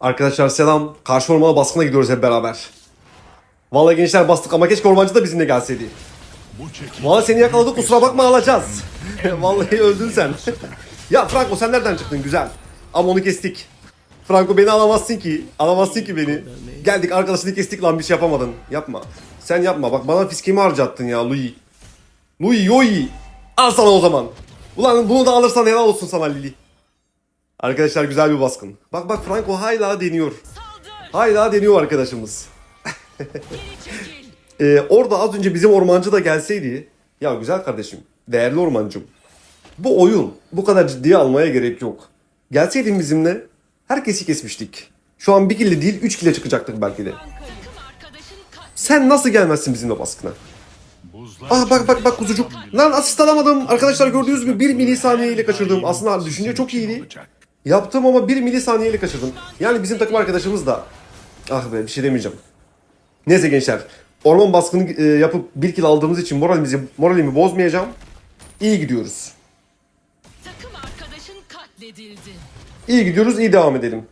Arkadaşlar selam. Karşı ormana baskına gidiyoruz hep beraber. Vallahi gençler bastık ama keşke ormancı da bizimle gelseydi. Vallahi seni yakaladık kusura bakma alacağız. Vallahi öldün sen. ya Franco sen nereden çıktın güzel. Ama onu kestik. Franco beni alamazsın ki. Alamazsın ki beni. Geldik arkadaşını kestik lan bir şey yapamadın. Yapma. Sen yapma bak bana fiskemi harcattın ya Louis. Louis Yoi. Al sana o zaman. Ulan bunu da alırsan helal olsun sana Lili. Arkadaşlar güzel bir baskın. Bak bak Franco hala deniyor. Hala deniyor arkadaşımız. Ee, orada az önce bizim ormancı da gelseydi. Ya güzel kardeşim, değerli ormancım. Bu oyun bu kadar ciddiye almaya gerek yok. Gelseydin bizimle herkesi kesmiştik. Şu an bir kille değil üç kille çıkacaktık belki de. Sen nasıl gelmezsin bizimle baskına? Ah bak bak bak kuzucuk. Lan asist alamadım. Arkadaşlar gördüğünüz gibi bir milisaniye ile kaçırdım. Aslında düşünce çok iyiydi. Yaptım ama bir milisaniye ile kaçırdım. Yani bizim takım arkadaşımız da. Ah be bir şey demeyeceğim. Neyse gençler. Orman baskını e, yapıp bir kill aldığımız için moralimizi, moralimi bozmayacağım. İyi gidiyoruz. Takım arkadaşın katledildi. İyi gidiyoruz, iyi devam edelim.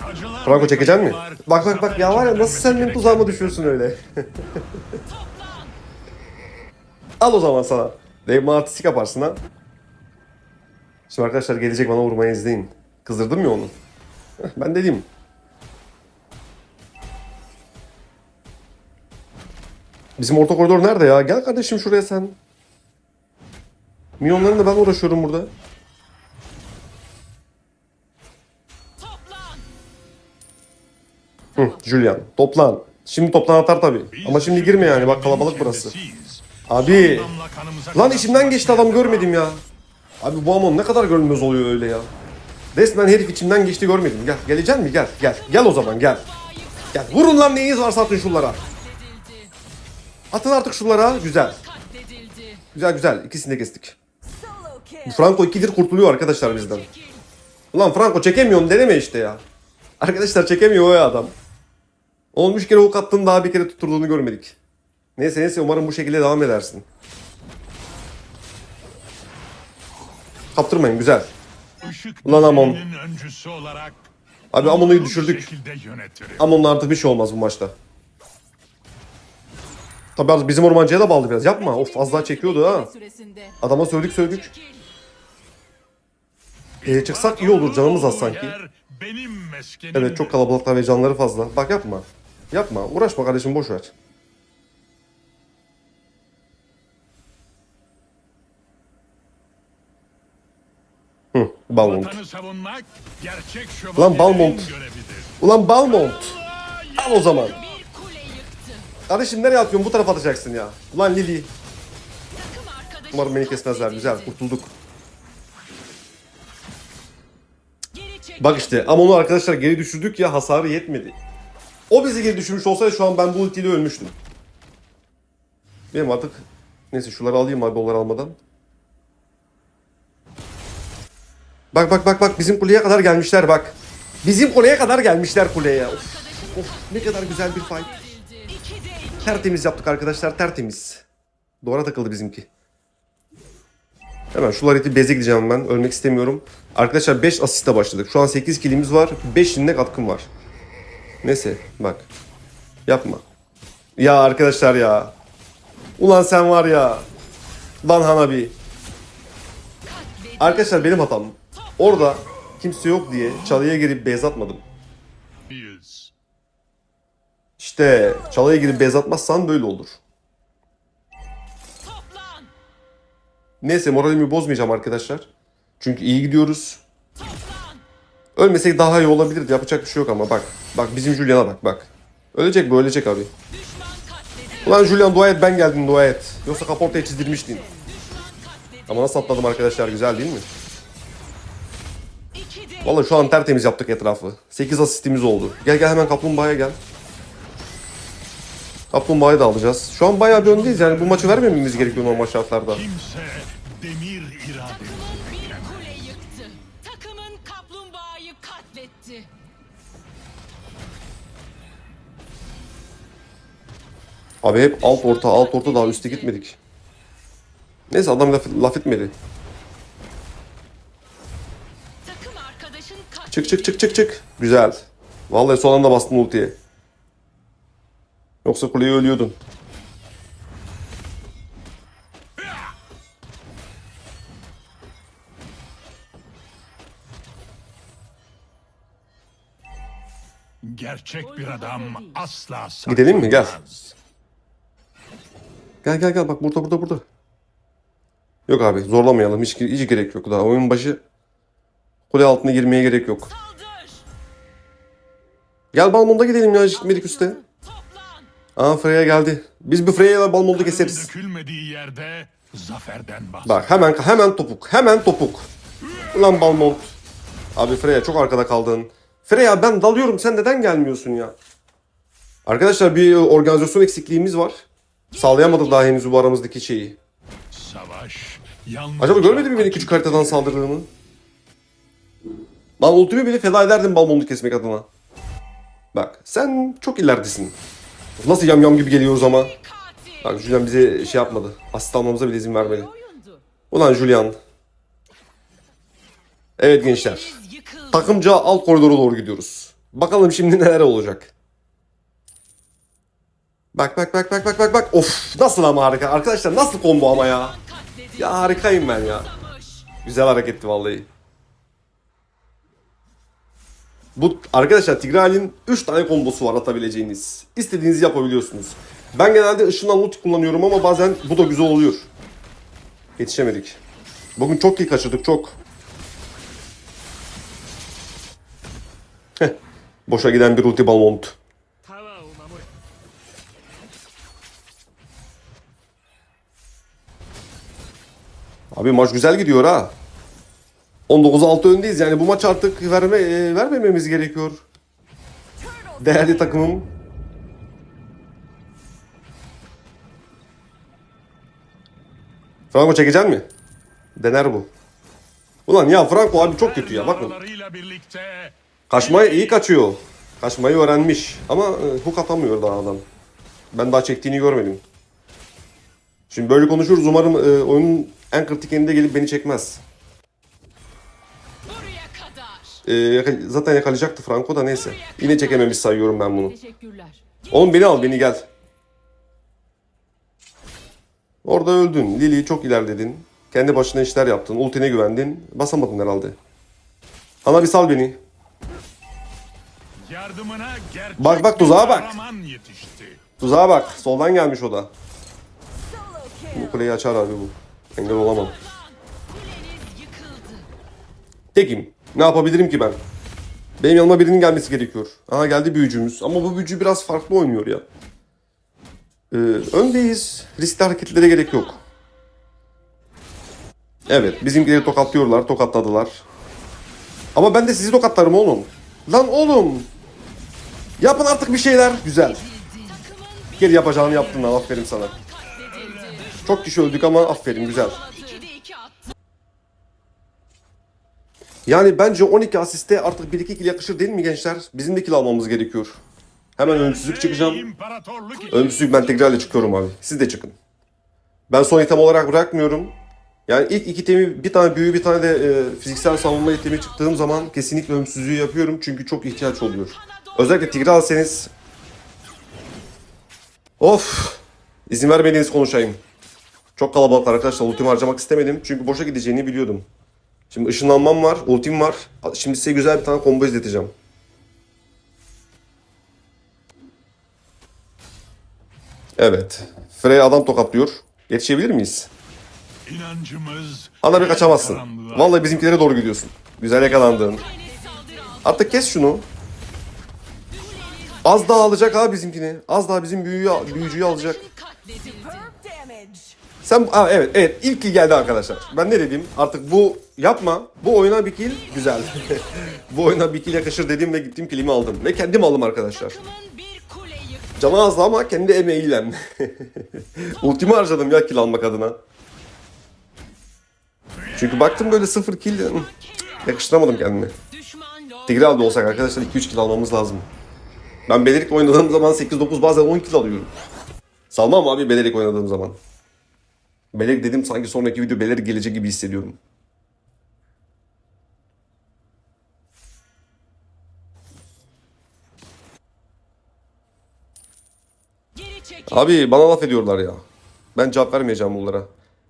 Acılar Franco çekecek mi? Bak bak bak ya var ya nasıl sen benim tuzağıma düşüyorsun öyle. Al o zaman sana. Dave artistik yaparsın ha. Şimdi arkadaşlar gelecek bana vurmayı izleyin. Kızdırdım ya onu. Ben dedim. Bizim orta koridor nerede ya? Gel kardeşim şuraya sen. Milyonlarla ben uğraşıyorum burada. Hı, Julian. Toplan. Şimdi toplan atar tabii. Biz Ama şimdi girme yani bak kalabalık burası. Abi. Lan içimden geçti adam görmedim ya. Abi bu Amon ne kadar görünmez oluyor öyle ya. Resmen herif içimden geçti görmedim. Gel geleceksin mi? Gel gel. Gel o zaman gel. Gel vurun lan neyiniz varsa atın şunlara. Atın artık şunlara. Güzel. Güzel güzel. İkisini de kestik. Franco ikidir kurtuluyor arkadaşlar bizden. Ulan Franco çekemiyorsun deneme işte ya. Arkadaşlar çekemiyor o ya adam. Olmuş kere ok attın daha bir kere tutturduğunu görmedik. Neyse neyse umarım bu şekilde devam edersin. Kaptırmayın güzel. Ulan Amon. Abi Amon'u düşürdük. Amon'la artık bir şey olmaz bu maçta. Tabi az bizim ormancıya da bağlı biraz. Yapma. Of az daha çekiyordu ha. Adama söyledik söyledik. Çekil. Ee, çıksak iyi olur canımız az sanki. Evet çok kalabalıklar ve canları fazla. Bak yapma. Yapma. Uğraşma kardeşim boş ver. Hı, Balmont. Vatanı savunmak gerçek Lan şövalyelerin Balmont. Ulan Balmont. Al o zaman. Kardeşim nereye atıyorsun? Bu tarafa atacaksın ya. Ulan Lili. Umarım beni kesmezler. Güzel kurtulduk. Bak işte ama onu arkadaşlar geri düşürdük ya hasarı yetmedi. O bizi geri düşürmüş olsaydı şu an ben bu ultiyle ölmüştüm. Benim artık neyse şunları alayım abi dolar almadan. Bak bak bak bak bizim kuleye kadar gelmişler bak. Bizim kuleye kadar gelmişler kuleye. Of, of ne kadar güzel bir fight. Tertemiz yaptık arkadaşlar tertemiz. Duvara takıldı bizimki. Hemen şu lareti beze gideceğim ben. Ölmek istemiyorum. Arkadaşlar 5 asiste başladık. Şu an 8 kilimiz var. 5 inne katkım var. Neyse bak. Yapma. Ya arkadaşlar ya. Ulan sen var ya. Lan Hanabi. Arkadaşlar benim hatam. Orada kimse yok diye çalıya girip bez atmadım. İşte çalıya girip bez atmazsan böyle olur. Neyse moralimi bozmayacağım arkadaşlar. Çünkü iyi gidiyoruz. Ölmesek daha iyi olabilirdi. Yapacak bir şey yok ama bak. Bak bizim Julian'a bak bak. Ölecek bu ölecek abi. Ulan Julian dua et ben geldim dua et. Yoksa kaportaya çizdirmiştin. Ama nasıl atladım arkadaşlar güzel değil mi? Vallahi şu an tertemiz yaptık etrafı. 8 asistimiz oldu. Gel gel hemen kaplumbağaya gel. Kaplumbağayı da alacağız. Şu an bayağı bir öndeyiz yani bu maçı vermememiz gerekiyor normal şartlarda. Kimse demir irade. Takımın bir kule yıktı. Takımın kaplumbağayı katletti. Abi hep alt orta alt orta daha üste gitmedik. Neyse adam laf, laf etmedi. Çık çık çık çık çık. Güzel. Vallahi son anda bastın ultiye. Yoksa kuleye ölüyordun. Gerçek bir adam asla Gidelim mi? Gel. saklanmaz. Gel gel gel bak burada burada burada. Yok abi zorlamayalım hiç, hiç gerek yok daha oyun başı kule altına girmeye gerek yok. Gel Balmonda gidelim ya gitmedik üste. Aa Freya geldi. Biz bir Freya'yla Balmonda Kanın keseriz. yerde zaferden. Bak hemen hemen topuk hemen topuk. Ulan Balmont. Abi Freya çok arkada kaldın. Freya ben dalıyorum sen neden gelmiyorsun ya? Arkadaşlar bir organizasyon eksikliğimiz var. Sağlayamadık daha henüz bu aramızdaki şeyi. Savaş Acaba görmedi mi beni küçük haritadan saldırdığımı? Ben ultimi bile feda ederdim Balmont'u kesmek adına. Bak sen çok ileridesin. Nasıl yamyam gibi geliyoruz ama. Bak Julian bize şey yapmadı. Asist almamıza bile izin vermedi. Ulan Julian. Evet gençler. Takımca alt koridora doğru gidiyoruz. Bakalım şimdi neler olacak. Bak bak bak bak bak bak bak. Of nasıl ama harika. Arkadaşlar nasıl combo ama ya. Ya harikayım ben ya. Güzel hareketti vallahi. Bu arkadaşlar Tigral'in 3 tane kombosu var atabileceğiniz. İstediğinizi yapabiliyorsunuz. Ben genelde ışından ulti kullanıyorum ama bazen bu da güzel oluyor. Yetişemedik. Bugün çok iyi kaçırdık çok. Heh. Boşa giden bir ulti Balmont. Abi maç güzel gidiyor ha. 19'a 6 öndeyiz yani bu maç artık verme e, vermememiz gerekiyor. Değerli takımım. Franco çekecek mi? Dener bu. Ulan ya Franco abi çok kötü ya bakın. Kaçmayı iyi kaçıyor. Kaçmayı öğrenmiş. Ama e, hook atamıyor daha adam. Ben daha çektiğini görmedim. Şimdi böyle konuşuyoruz. Umarım e, oyunun en kritik yerinde gelip beni çekmez. E, yaka- zaten yakalayacaktı Franco da neyse. Yine çekememiş sayıyorum ben bunu. Teşekkürler. Oğlum beni al beni gel. Orada öldün. Lili'yi çok ilerledin. Kendi başına işler yaptın. Ultine güvendin. Basamadın herhalde. Ana bir sal beni. Bak, bak, tuzağa bak. Tuzağa bak. Soldan gelmiş o da. Bu kuleyi açar abi bu. Engel olamam. Tekim. Ne yapabilirim ki ben? Benim yanıma birinin gelmesi gerekiyor. Aha geldi büyücümüz. Ama bu büyücü biraz farklı oynuyor ya. Ee, öndeyiz. Riskli hareketlere gerek yok. Evet. Bizimkileri tokatlıyorlar. Tokatladılar. Ama ben de sizi tokatlarım oğlum. Lan oğlum. Yapın artık bir şeyler. Güzel. Gel yapacağını yaptın lan. Aferin sana. Çok kişi öldük ama aferin. Güzel. Yani bence 12 asiste artık 1-2 kill yakışır değil mi gençler? Bizim de kill almamız gerekiyor. Hemen ölümsüzlük çıkacağım. Ölümsüzlük ben tekrarla çıkıyorum abi. Siz de çıkın. Ben son item olarak bırakmıyorum. Yani ilk iki itemi bir tane büyü bir tane de e, fiziksel savunma itemi çıktığım zaman kesinlikle ölümsüzlüğü yapıyorum. Çünkü çok ihtiyaç oluyor. Özellikle Tigre alsanız. Of. İzin vermediğiniz konuşayım. Çok kalabalık arkadaşlar. Ultimi harcamak istemedim. Çünkü boşa gideceğini biliyordum. Şimdi ışınlanmam var. Ultim var. Şimdi size güzel bir tane combo izleteceğim. Evet. Frey adam tokatlıyor. Yetişebilir miyiz? inancımız Ana bir kaçamazsın. Vallahi bizimkilere doğru gidiyorsun. Güzel yakalandın. Artık kes şunu. Az daha alacak ha bizimkini. Az daha bizim büyüyü, büyücüyü alacak. Sen Aa, evet evet ilk kill geldi arkadaşlar. Ben ne dedim? Artık bu yapma. Bu oyuna bir kill güzel. bu oyuna bir kill yakışır dedim ve gittim killimi aldım. Ve kendim aldım arkadaşlar. Canı azdı ama kendi emeğiyle. Ultimi harcadım ya kill almak adına. Çünkü baktım böyle sıfır kill. Yakıştıramadım kendimi. Lord. Tigreal'da olsak arkadaşlar 2-3 kill almamız lazım. Ben Belerik oynadığım zaman 8-9 bazen 10 kill alıyorum. Salmam abi Belerik oynadığım zaman. Beler dedim sanki sonraki video Beler gelecek gibi hissediyorum. Abi bana laf ediyorlar ya. Ben cevap vermeyeceğim bunlara.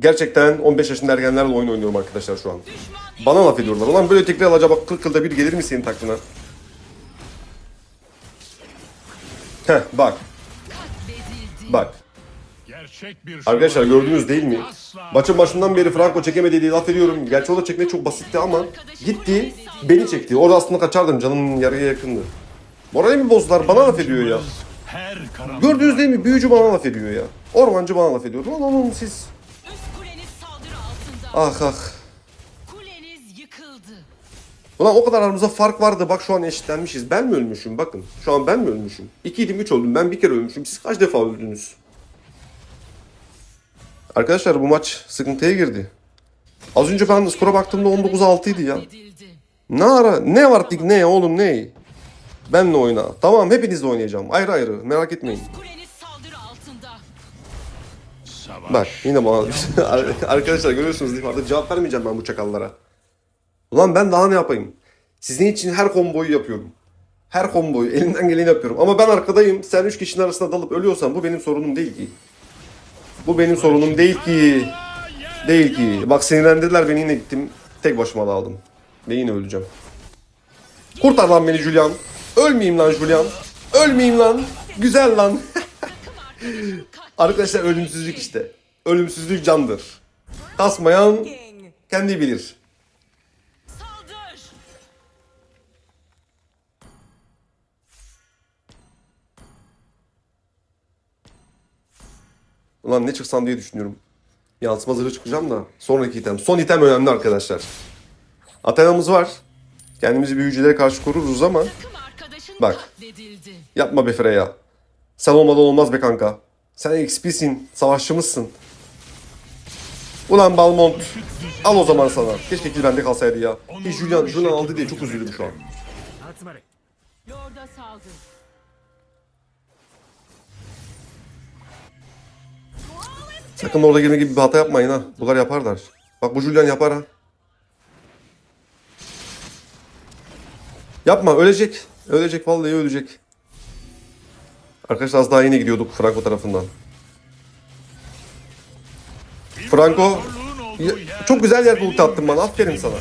Gerçekten 15 yaşında ergenlerle oyun oynuyorum arkadaşlar şu an. Bana laf ediyorlar. Ulan böyle tekrar acaba 40 yılda bir gelir mi senin taklına? Heh bak. Bak. Bir Arkadaşlar gördünüz değil mi? Maçın başından beri Franco çekemedi diye laf ediyorum. Gerçi o da çekmek çok basitti ama gitti beni çekti. Orada aslında kaçardım canım yarıya yakındı. Moralimi bozdular bana laf ediyor ya. Gördünüz değil mi? Büyücü bana laf ediyor ya. Ormancı bana laf ediyor. Lan oğlum siz. Ah ah. Kuleniz yıkıldı. Ulan o kadar aramızda fark vardı. Bak şu an eşitlenmişiz. Ben mi ölmüşüm? Bakın. Şu an ben mi ölmüşüm? 2 idim 3 oldum. Ben bir kere ölmüşüm. Siz kaç defa öldünüz? Arkadaşlar bu maç sıkıntıya girdi. Az önce ben skora baktığımda 19-6 idi ya. Ne ara? Ne var dik ne oğlum ne? Benle oyna. Tamam hepinizle oynayacağım. Ayrı ayrı. Merak etmeyin. Bak yine bana arkadaşlar görüyorsunuz değil mi? Artık cevap vermeyeceğim ben bu çakallara. Ulan ben daha ne yapayım? Sizin için her komboyu yapıyorum. Her komboyu elimden geleni yapıyorum. Ama ben arkadayım. Sen üç kişinin arasında dalıp ölüyorsan bu benim sorunum değil ki. Bu benim sorunum değil ki. Değil ki. Bak sinirlendirdiler beni yine gittim. Tek başıma da aldım. Ve yine öleceğim. Kurtar lan beni Julian. Ölmeyeyim lan Julian. Ölmeyeyim lan. Güzel lan. Arkadaşlar ölümsüzlük işte. Ölümsüzlük candır. Kasmayan kendi bilir. Ulan ne çıksam diye düşünüyorum. Yansıma zırhı çıkacağım da. Sonraki item. Son item önemli arkadaşlar. Athena'mız var. Kendimizi büyücülere karşı koruruz ama Bak. yapma be Freya. Sen olmadan olmaz be kanka. Sen XP'sin, savaşçımızsın. Ulan Balmont. Al o zaman sana. Keşke kill bende kalsaydı ya. Hiç Julian, Julian aldı diye çok üzüldüm şu an. Sakın orada girme gibi bir hata yapmayın ha. Bunlar yaparlar. Bak bu Julian yapar ha. Yapma ölecek. Ölecek vallahi ölecek. Arkadaşlar az daha yine gidiyorduk Franco tarafından. Franco yer çok güzel ulti benim attın bana. Aferin sana.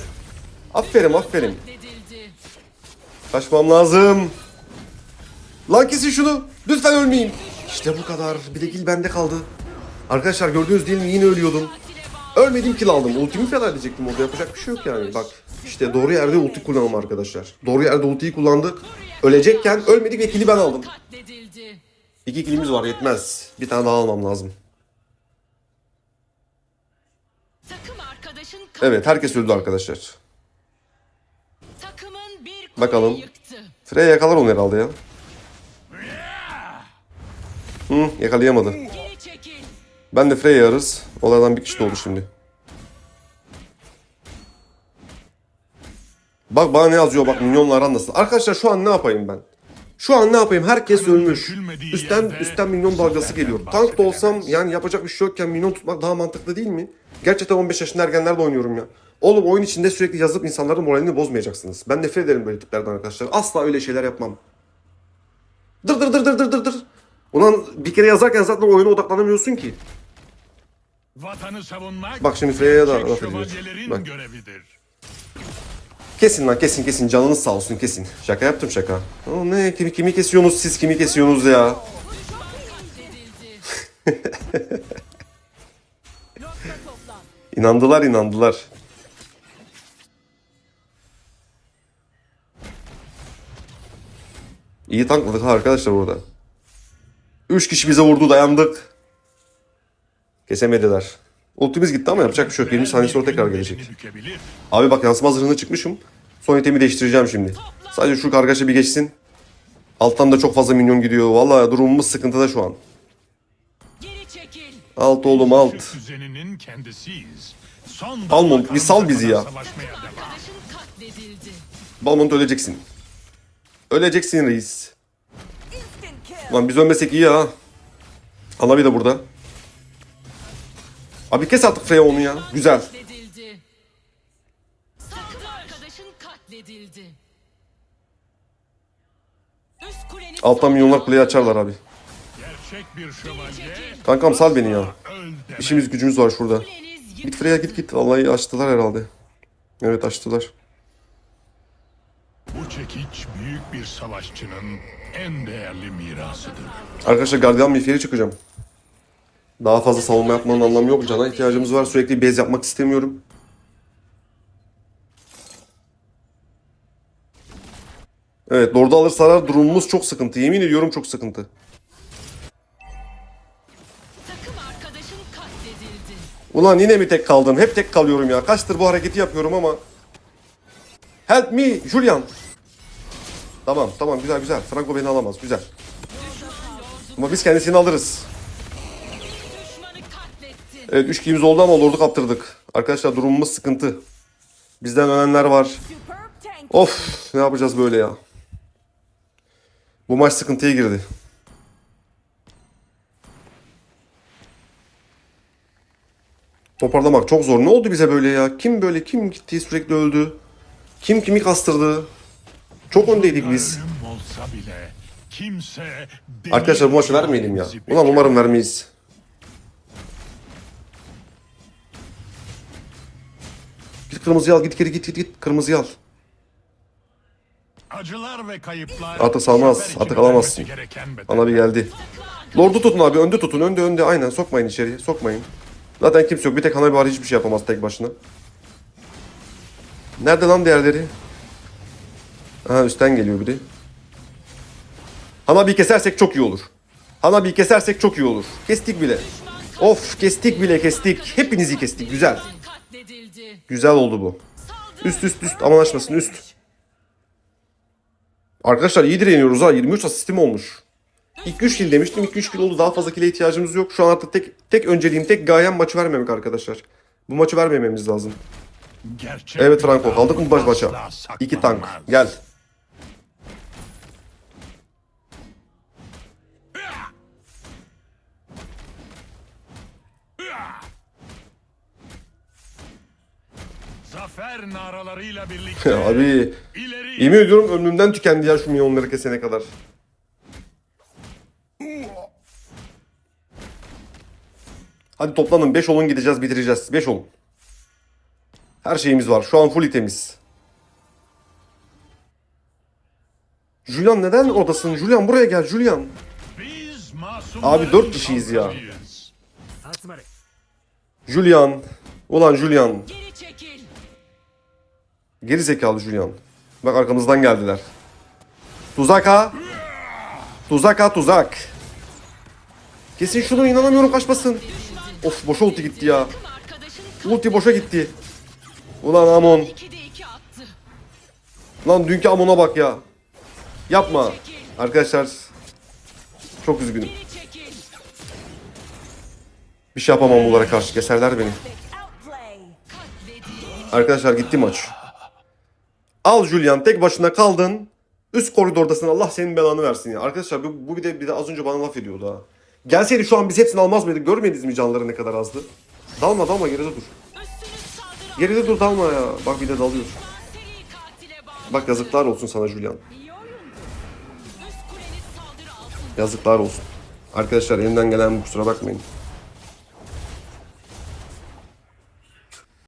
Aferin aferin. Kaçmam lazım. Lan kesin şunu. Lütfen ölmeyeyim. İşte bu kadar. Bir de kill bende kaldı. Arkadaşlar gördüğünüz değil mi? Yine ölüyordum. Ölmedim kill aldım. Ultimi feda edecektim orada. Yapacak bir şey yok yani. Bak işte doğru yerde ulti kullanalım arkadaşlar. Doğru yerde ultiyi kullandık. Ölecekken ölmedik ve kill'i ben aldım. İki killimiz var yetmez. Bir tane daha almam lazım. Evet herkes öldü arkadaşlar. Bakalım. Freya yakalar onu herhalde ya. Hı yakalayamadı. Ben de Freya arız. Olaydan bir kişi de oldu şimdi. Bak bana ne yazıyor bak milyonla aran nasıl. Arkadaşlar şu an ne yapayım ben? Şu an ne yapayım? Herkes ölmüş. Üstten üstten milyon dalgası geliyor. Tank da olsam yani yapacak bir şey yokken milyon tutmak daha mantıklı değil mi? Gerçekten 15 yaşında ergenlerle oynuyorum ya. Oğlum oyun içinde sürekli yazıp insanların moralini bozmayacaksınız. Ben nefret ederim böyle tiplerden arkadaşlar. Asla öyle şeyler yapmam. Dır dır dır dır dır dır dır. Ulan bir kere yazarken zaten oyuna odaklanamıyorsun ki. Vatanı savunmak Bak şimdi Freya'ya da laf ediyor. Bak. görevidir. Kesin lan kesin kesin canınız sağ olsun kesin. Şaka yaptım şaka. Aa, ne kimi, kimi kesiyorsunuz siz kimi kesiyorsunuz ya. İnandılar inandılar. İyi tankladık ha arkadaşlar orada. Üç kişi bize vurdu dayandık. Kesemediler. Ultimiz gitti ama yapacak bir şey yok. 20 saniye sonra tekrar gelecek. Abi bak yansıma zırhına çıkmışım. Son itemi değiştireceğim şimdi. Sadece şu kargaşa bir geçsin. Alttan da çok fazla minyon gidiyor. Vallahi durumumuz sıkıntıda şu an. Alt oğlum alt. Damla bir sal bizi ya. Balmont öleceksin. Öleceksin reis. Lan biz ölmesek iyi ha. Alabi de burada. Abi kes artık Freya onu ya. Güzel. Alttan milyonlar kuleyi açarlar abi. Gerçek bir şövalye Kankam sal beni ya. İşimiz gücümüz var şurada. Git. Freya git git. Vallahi açtılar herhalde. Evet açtılar. Bu çekiç büyük bir savaşçının en değerli mirasıdır. Arkadaşlar gardiyan miferi çıkacağım. Daha fazla savunma yapmanın anlamı yok. Cana ihtiyacımız var. Sürekli bez yapmak istemiyorum. Evet Lord'u alırsalar durumumuz çok sıkıntı. Yemin ediyorum çok sıkıntı. Takım arkadaşın katledildi. Ulan yine mi tek kaldın? Hep tek kalıyorum ya. Kaçtır bu hareketi yapıyorum ama. Help me Julian. Tamam tamam güzel güzel. Franco beni alamaz güzel. Ama biz kendisini alırız. Evet 3 kilimiz oldu ama Lord'u kaptırdık. Arkadaşlar durumumuz sıkıntı. Bizden ölenler var. Of ne yapacağız böyle ya. Bu maç sıkıntıya girdi. Toparlamak çok zor. Ne oldu bize böyle ya? Kim böyle kim gitti sürekli öldü? Kim kimi kastırdı? Çok öndeydik biz. Arkadaşlar bu maçı vermeyelim ya. Ulan umarım vermeyiz. Git kırmızıyı al. Git geri git git git. Kırmızıyı al. Acılar ve kayıplar... Artık salmaz, artık alamazsın. Bana bir geldi. Lord'u tutun abi. Önde tutun. Önde önde. Aynen. Sokmayın içeri. Sokmayın. Zaten kimse yok. Bir tek Hanabi var. Hiçbir şey yapamaz tek başına. Nerede lan diğerleri? Aha üstten geliyor biri. Hanabi'yi kesersek çok iyi olur. Hanabi'yi kesersek çok iyi olur. Kestik bile. Of kestik bile kestik. Hepinizi kestik. Güzel. Güzel oldu bu. Üst üst üst. Aman açmasın üst. Arkadaşlar iyi direniyoruz ha. 23 asistim olmuş. İlk 3 kill demiştim. İlk 3 kill oldu. Daha fazla kill'e ihtiyacımız yok. Şu an artık tek, tek önceliğim, tek gayem maçı vermemek arkadaşlar. Bu maçı vermememiz lazım. Gerçek Evet Franco. Kaldık mı baş başa? İki tank. Gel. Zafer naralarıyla birlikte Abi ileri yemin ediyorum ömrümden tükendi ya şu milyonları kesene kadar. Hadi toplanın 5 olun gideceğiz bitireceğiz. 5 olun. Her şeyimiz var. Şu an full itemiz. Julian neden oradasın? Julian buraya gel Julian. Abi dört kişiyiz ya. Julian. Ulan Julian. Geri zekalı Julian. Bak arkamızdan geldiler. Tuzak ha. Tuzak ha tuzak. Kesin şunu inanamıyorum kaçmasın. Of boşa ulti gitti ya. Ulti boşa gitti. Ulan Amon. 2'de 2 attı. Lan dünkü Amon'a bak ya. Yapma. Arkadaşlar. Çok üzgünüm. Bir şey yapamam bunlara karşı. Keserler beni. Arkadaşlar gitti maç. Al Julian tek başına kaldın. Üst koridordasın Allah senin belanı versin ya. Arkadaşlar bu, bu bir de bir de az önce bana laf ediyordu ha. Gelseydi şu an biz hepsini almaz mıydık? Görmediniz mi canları ne kadar azdı? Dalma dalma geride dur. Geride dur dalma ya. Bak bir de dalıyor. Bak yazıklar olsun sana Julian. Yazıklar olsun. Arkadaşlar elimden gelen bu kusura bakmayın.